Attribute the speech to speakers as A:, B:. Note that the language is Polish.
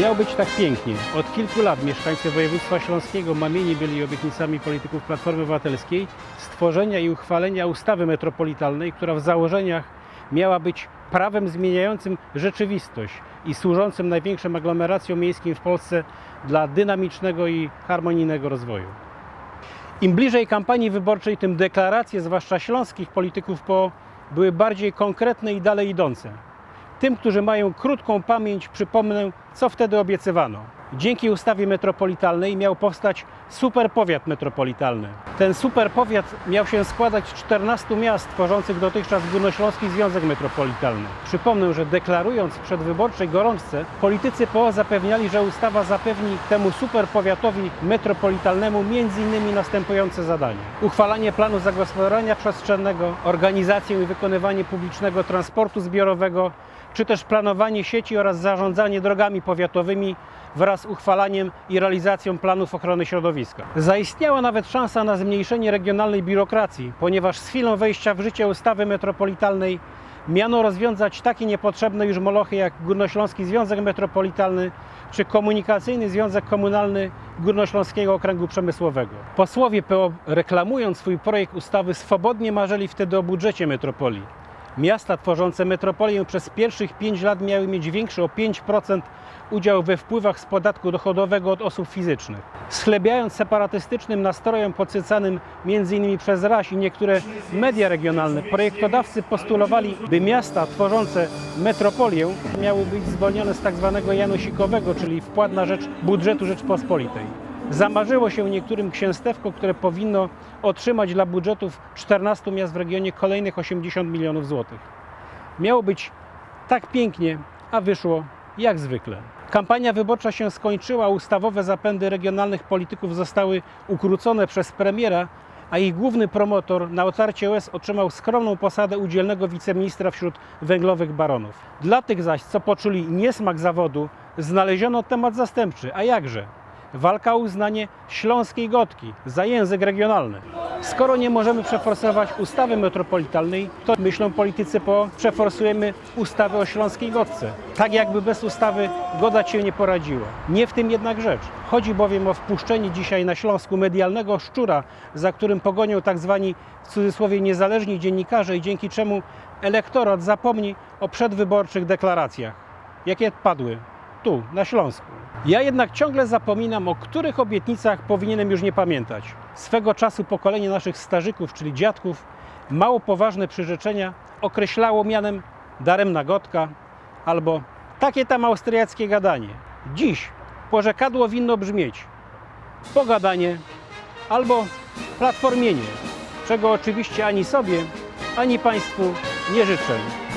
A: Miało być tak pięknie. Od kilku lat mieszkańcy województwa śląskiego mamieni byli obietnicami polityków Platformy Obywatelskiej stworzenia i uchwalenia ustawy metropolitalnej, która w założeniach miała być prawem zmieniającym rzeczywistość i służącym największym aglomeracjom miejskim w Polsce dla dynamicznego i harmonijnego rozwoju. Im bliżej kampanii wyborczej, tym deklaracje, zwłaszcza śląskich polityków PO, były bardziej konkretne i dalej idące. Tym, którzy mają krótką pamięć, przypomnę, co wtedy obiecywano. Dzięki ustawie metropolitalnej miał powstać superpowiat metropolitalny. Ten superpowiat miał się składać z 14 miast tworzących dotychczas Górnośląski Związek Metropolitalny. Przypomnę, że deklarując w przedwyborczej gorączce, politycy PO zapewniali, że ustawa zapewni temu superpowiatowi metropolitalnemu m.in. następujące zadania. Uchwalanie planu zagospodarowania przestrzennego, organizację i wykonywanie publicznego transportu zbiorowego, czy też planowanie sieci oraz zarządzanie drogami powiatowymi wraz z uchwalaniem i realizacją planów ochrony środowiska. Zaistniała nawet szansa na zmniejszenie regionalnej biurokracji, ponieważ z chwilą wejścia w życie ustawy metropolitalnej miano rozwiązać takie niepotrzebne już molochy jak Górnośląski Związek Metropolitalny czy Komunikacyjny Związek Komunalny Górnośląskiego Okręgu Przemysłowego. Posłowie PO reklamując swój projekt ustawy swobodnie marzyli wtedy o budżecie metropolii. Miasta tworzące metropolię przez pierwszych 5 lat miały mieć większy o 5% udział we wpływach z podatku dochodowego od osób fizycznych. Schlebiając separatystycznym nastrojom podsycanym m.in. przez RAŚ i niektóre media regionalne, projektodawcy postulowali, by miasta tworzące metropolię miały być zwolnione z tzw. janosikowego, czyli wpłat na rzecz budżetu Rzeczpospolitej. Zamarzyło się niektórym księstewko, które powinno otrzymać dla budżetów 14 miast w regionie kolejnych 80 milionów złotych. Miało być tak pięknie, a wyszło jak zwykle. Kampania wyborcza się skończyła, ustawowe zapędy regionalnych polityków zostały ukrócone przez premiera, a ich główny promotor na otarcie łez otrzymał skromną posadę udzielnego wiceministra wśród węglowych baronów. Dla tych zaś, co poczuli niesmak zawodu, znaleziono temat zastępczy, a jakże? Walka o uznanie śląskiej gotki za język regionalny. Skoro nie możemy przeforsować ustawy metropolitalnej, to myślą politycy po przeforsujemy ustawę o śląskiej gotce. Tak jakby bez ustawy goda się nie poradziła. Nie w tym jednak rzecz. Chodzi bowiem o wpuszczenie dzisiaj na Śląsku medialnego szczura, za którym pogonią tak zwani w cudzysłowie niezależni dziennikarze i dzięki czemu elektorat zapomni o przedwyborczych deklaracjach, jakie padły tu, na Śląsku. Ja jednak ciągle zapominam, o których obietnicach powinienem już nie pamiętać. Swego czasu pokolenie naszych starzyków, czyli dziadków, mało poważne przyrzeczenia określało mianem daremna gotka albo takie tam austriackie gadanie. Dziś porzekadło winno brzmieć pogadanie albo platformienie, czego oczywiście ani sobie, ani Państwu nie życzę.